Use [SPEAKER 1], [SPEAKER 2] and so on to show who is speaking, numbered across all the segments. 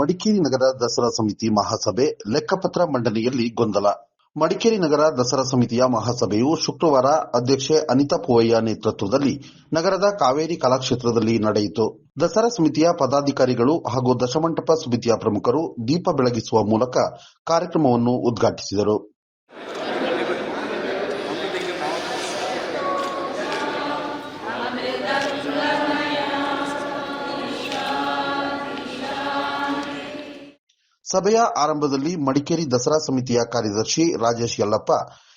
[SPEAKER 1] ಮಡಿಕೇರಿ ನಗರ ದಸರಾ ಸಮಿತಿ ಮಹಾಸಭೆ ಲೆಕ್ಕಪತ್ರ ಮಂಡನೆಯಲ್ಲಿ ಗೊಂದಲ. ಮಡಿಕೇರಿ ನಗರ ದಸರಾ ಸಮಿತಿಯ ಮಹಾಸಭೆಯು ಶುಕ್ರವಾರ ಅಧ್ಯಕ್ಷೆ ಅನಿತಾ ಪೂವಯ್ಯ ನೇತೃತ್ವದಲ್ಲಿ ನಗರದ ಕಾವೇರಿ ಕಲಾಕ್ಷೇತ್ರದಲ್ಲಿ ನಡೆಯಿತು. ದಸರಾ ಸಮಿತಿಯ ಪದಾಧಿಕಾರಿಗಳು ಹಾಗೂ ದಶಮಂಟಪ ಸಮಿತಿಯ ಪ್ರಮುಖರು ದೀಪ ಬೆಳಗಿಸುವ ಮೂಲಕ ಕಾರ್ಯಕ್ರಮವನ್ನು ಉದ್ಘಾಟಿಸಿದರು. ಸಭೆಯ ಆರಂಭದಲ್ಲಿ ಮಡಿಕೇರಿ ದಸರಾ ಸಮಿತಿಯ ಕಾರ್ಯದರ್ಶಿ ರಾಜೇಶ್ ಯಲ್ಲಪ್ಪ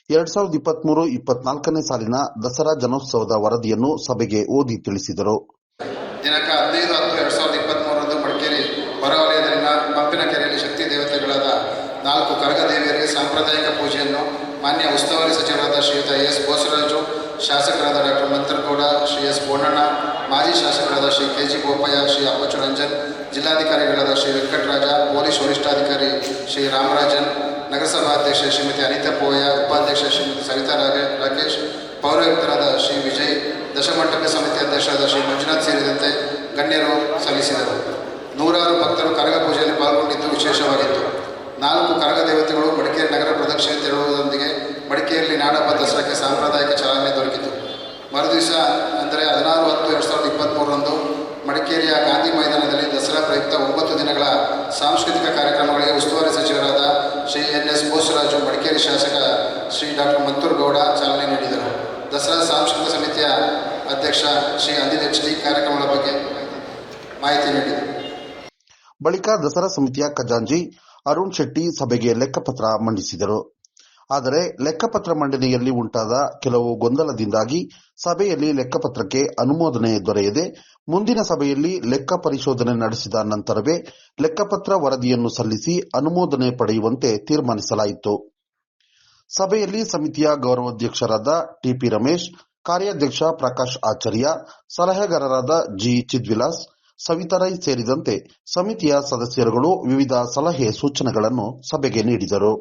[SPEAKER 1] ಎರಡ್ ಸಾವಿರದ ಇಪ್ಪತ್ಮೂರು ಇಪ್ಪತ್ನಾಲ್ಕನೇ ಸಾಲಿನ ದಸರಾ ಜನೋತ್ಸವದ ವರದಿಯನ್ನು ಸಭೆಗೆ ಓದಿ ತಿಳಿಸಿದರು.
[SPEAKER 2] ದಿನಾಂಕ ಹದಿನೈದು ಹತ್ತು ಎರಡ್ ಸಾವಿರದ ಇಪ್ಪತ್ಮೂರರಂದು ಮಡಿಕೇರಿ ಹೊರವಲಯದಲ್ಲಿನ ಪಂಪಿನ ಶಕ್ತಿ ದೇವತೆಗಳಾದ ನಾಲ್ಕು ಕರಗದೇವಿಯರಿಗೆ ಸಾಂಪ್ರದಾಯಿಕ ಪೂಜೆಯನ್ನು ಮಾನ್ಯ ಉಸ್ತುವಾರಿ ಸಚಿವರಾದ ಶ್ರೀಯುತ ಎಸ್ ಬೋಸರಾಜು ಶಾಸಕರಾದ ಡಾಕ್ಟರ್ ಮಂತ್ರಗೌಡ, ಶ್ರೀ ಎಸ್ ಬೋಣಣ್ಣ, ಮಾಜಿ ಶಾಸಕರಾದ ಶ್ರೀ ಕೆ ಜಿ ಬೋಪಯ್ಯ ಶ್ರೀ ಅಪ್ಪಚ್ಚು ರಂಜನ್ ಜಿಲ್ಲಾಧಿಕಾರಿಗಳಾದ ಶ್ರೀ ವೆಂಕಟರಾಜ, ಪೊಲೀಸ್ ವರಿಷ್ಠಾಧಿಕಾರಿ ಶ್ರೀ ರಾಮರಾಜನ್ ನಗರಸಭಾಧ್ಯಕ್ಷ ಶ್ರೀಮತಿ ಅನಿತಾ ಪೋಯ, ಉಪಾಧ್ಯಕ್ಷ ಶ್ರೀಮತಿ ಸವಿತಾ ರಾಕೇಶ್, ಪೌರಾಯುಕ್ತರಾದ ಶ್ರೀ ವಿಜಯ್, ದಶಮಂಟಪ ಸಮಿತಿ ಅಧ್ಯಕ್ಷರಾದ ಶ್ರೀ ಮಂಜುನಾಥ್ ಸೇರಿದಂತೆ ಗಣ್ಯರು ಸಲ್ಲಿಸಿದರು. ನೂರಾರು ಭಕ್ತರು ಕರಗ ಪೂಜೆಯಲ್ಲಿ ಪಾಲ್ಗೊಂಡಿದ್ದು ವಿಶೇಷವಾಗಿತ್ತು. ನಾಲ್ಕು ಕರಗ ದೇವತೆಗಳು ಮಡಿಕೇರಿ ನಗರ ಪ್ರದಕ್ಷಿಣೆ ತೆರಳುವುದರೊಂದಿಗೆ ಮಡಿಕೇರಿಯಲ್ಲಿ ನಾಡಪ್ಪ ದಸರಾಕ್ಕೆ ಸಾಂಪ್ರದಾಯಿಕ ಚಾಲನೆ ದೊರಕಿತು. ಮರುದಿವಸ, ಅಂದರೆ ಹದಿನಾರು ಹತ್ತು ಎರಡು ಸಾವಿರದ ಇಪ್ಪತ್ತ್ಮೂರರಂದು ಮಡಿಕೇರಿಯ ಗಾಂಧಿ ಮೈದಾನದಲ್ಲಿ ದಸರಾ ಪ್ರಯುಕ್ತ ಒಂಬತ್ತು ದಿನಗಳ ಸಾಂಸ್ಕೃತಿಕ ಕಾರ್ಯಕ್ರಮಗಳಿಗೆ ಉಸ್ತುವಾರಿ ಸಚಿವರಾದ ಶ್ರೀ ಎನ್ ಎಸ್ ಬೋಸರಾಜು, ಮಡಿಕೇರಿ ಶಾಸಕ ಶ್ರೀ ಡಾಕ್ಟರ್ ಮತ್ತೂರುಗೌಡ ಚಾಲನೆ ನೀಡಿದರು. ದಸರಾ ಸಾಂಸ್ಕೃತಿಕ ಸಮಿತಿಯ ಅಧ್ಯಕ್ಷ ಶ್ರೀ ಅನಿಲ್ ಎಚ್ ಡಿ ಕಾರ್ಯಕ್ರಮಗಳ ಬಗ್ಗೆ ಮಾಹಿತಿ ನೀಡಿದರು.
[SPEAKER 1] ಬಳಿಕ ದಸರಾ ಸಮಿತಿಯ ಖಜಾಂಜಿ ಅರುಣ್ ಶೆಟ್ಟಿ ಸಭೆಗೆ ಲೆಕ್ಕಪತ್ರ ಮಂಡಿಸಿದರು. ಆದರೆ ಲೆಕ್ಕಪತ್ರ ಮಂಡನೆಯಲ್ಲಿ ಉಂಟಾದ ಕೆಲವು ಗೊಂದಲದಿಂದಾಗಿ ಸಭೆಯಲ್ಲಿ ಲೆಕ್ಕಪತ್ರಕ್ಕೆ ಅನುಮೋದನೆ ದೊರೆಯದೆ, ಮುಂದಿನ ಸಭೆಯಲ್ಲಿ ಲೆಕ್ಕ ಪರಿಶೋಧನೆ ನಡೆಸಿದ ನಂತರವೇ ಲೆಕ್ಕಪತ್ರ ವರದಿಯನ್ನು ಸಲ್ಲಿಸಿ ಅನುಮೋದನೆ ಪಡೆಯುವಂತೆ ತೀರ್ಮಾನಿಸಲಾಯಿತು. ಸಭೆಯಲ್ಲಿ ಸಮಿತಿಯ ಗೌರವಾಧ್ಯಕ್ಷರಾದ ಟಿಪಿ ರಮೇಶ್, ಕಾರ್ಯಾಧ್ಯಕ್ಷ ಪ್ರಕಾಶ್ ಆಚಾರ್ಯ, ಸಲಹೆಗಾರರಾದ ಜಿ. ಚಿದ್ವಿಲಾಸ್, ಸವಿತಾರೈ ಸೇರಿದಂತೆ ಸಮಿತಿಯ ಸದಸ್ಯರುಗಳು ವಿವಿಧ ಸಲಹೆ ಸೂಚನೆಗಳನ್ನು ಸಭೆಗೆ ನೀಡಿದರು.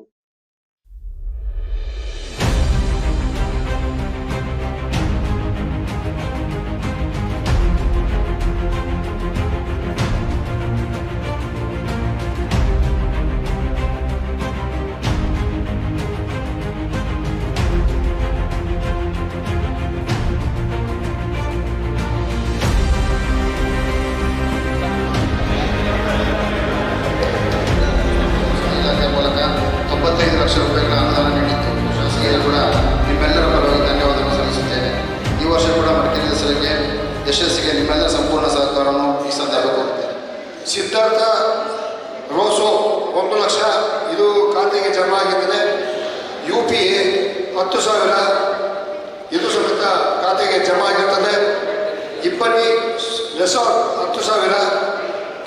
[SPEAKER 3] ರೆಸಾರ್ಟ್ ಹತ್ತು ಸಾವಿರ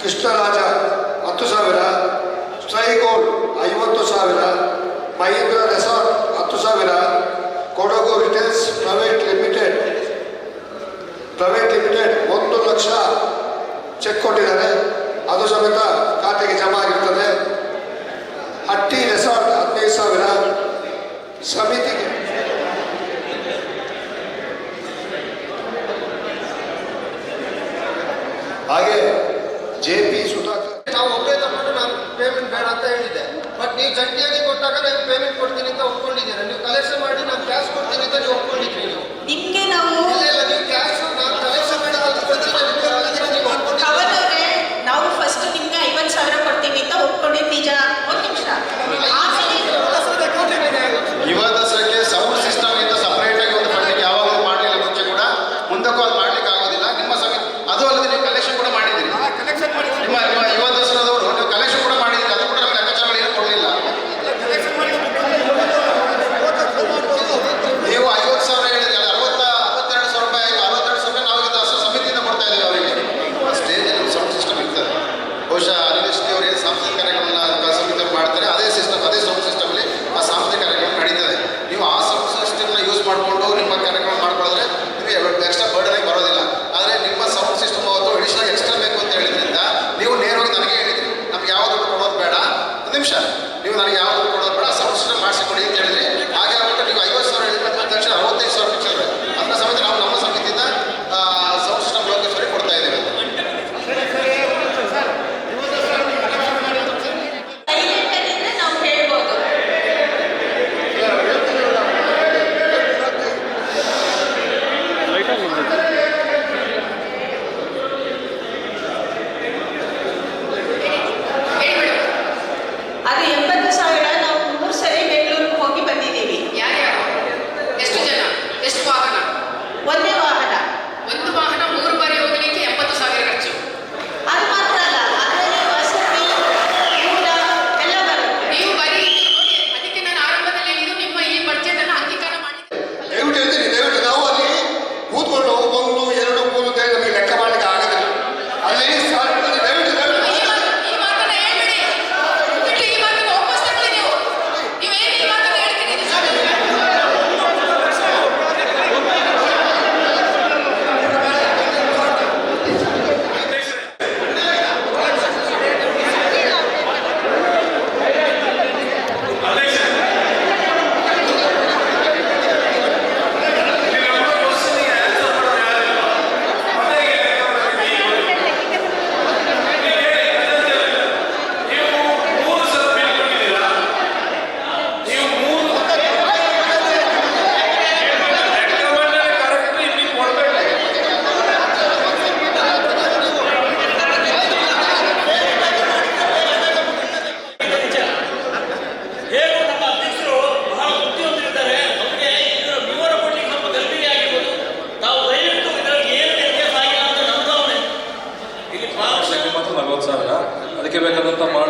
[SPEAKER 3] ಕೃಷ್ಣರಾಜ ಹತ್ತು ಸಾವಿರ ಸ್ಟ್ರೈಗೋಲ್ಡ್ ಐವತ್ತು ಸಾವಿರ, ಮಹೀಂದ್ರ ರೆಸಾರ್ಟ್ ಹತ್ತು ಸಾವಿರ, Kodagu retails private limited private limited ಒಂದು ಲಕ್ಷ ಚೆಕ್ ಕೊಟ್ಟಿದ್ದಾರೆ ಅದು ಸಮೇತ ಖಾತೆಗೆ ಜಮಾ ಆಗಿರ್ತದೆ ಹಟ್ಟಿ ರೆಸಾರ್ಟ್ ಹದಿನೈದು ಸಾವಿರ ಸಮಿತಿಗೆ ಹಾಗೆ ಜೆ ಪಿ ಸುಧಾಕರ್
[SPEAKER 4] ನಾವು ಒಬ್ಬರೇ ತಗೊಂಡು ನಾನು ಪೇಮೆಂಟ್ ಬೇಡ ಅಂತ ಹೇಳಿದೆ. ಬಟ್ ನೀವು ಜಂಟಿಯಾಗಿ ಕೊಟ್ಟಾಗ ನಾನು ಪೇಮೆಂಟ್ ಕೊಡ್ತೀನಿ ಅಂತ ಒಪ್ಕೊಂಡಿದ್ದೀರಾ? ನೀವು ಕಲೆಕ್ಷನ್ ಮಾಡಿ, ನಾನು ಕ್ಯಾಶ್ ಕೊಡ್ತೀನಿ ಅಂತ ನೀವು ಒಪ್ಕೊಂಡಿದ್ರಿ ನೀವು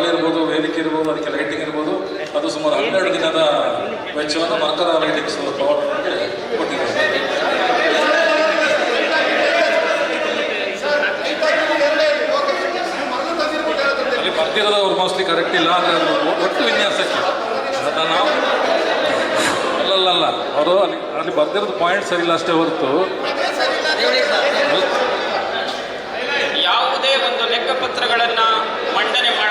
[SPEAKER 5] ಹಳ್ಳಿ ಇರ್ಬೋದು, ವೇದಿಕೆ ಇರ್ಬೋದು, ಅದಕ್ಕೆ ಲೈಟಿಂಗ್ ಇರ್ಬೋದು, ಅದು ಸುಮಾರು ಹನ್ನೆರಡು ದಿನದ ವೆಚ್ಚವನ್ನು ಮಕರ ಲೈಟಿಂಗ್ಸ್ ಪವರ್ಗೆ ಕೊಟ್ಟಿದ್ದಾರೆ. ಅಲ್ಲಿ ಬರ್ತಿರೋದು ಅವ್ರು ಮೋಸ್ಟ್ಲಿ ಕರೆಕ್ಟ್ ಇಲ್ಲ ಅಂದರೆ ಒಟ್ಟು ವಿನ್ಯಾಸಕ್ಕೆ. ನಾವು ಅಲ್ಲಲ್ಲ ಅವರು ಅಲ್ಲಿ ಅಲ್ಲಿ ಬರ್ತಿರೋದು ಪಾಯಿಂಟ್ ಸರಿ ಇಲ್ಲ ಅಷ್ಟೇ ಹೊರತು.
[SPEAKER 6] ಯಾವುದೇ ಒಂದು ಲೆಕ್ಕಪತ್ರಗಳನ್ನು ಮಂಡನೆ
[SPEAKER 7] ಮಾಡ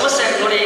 [SPEAKER 7] আত্মসাত করে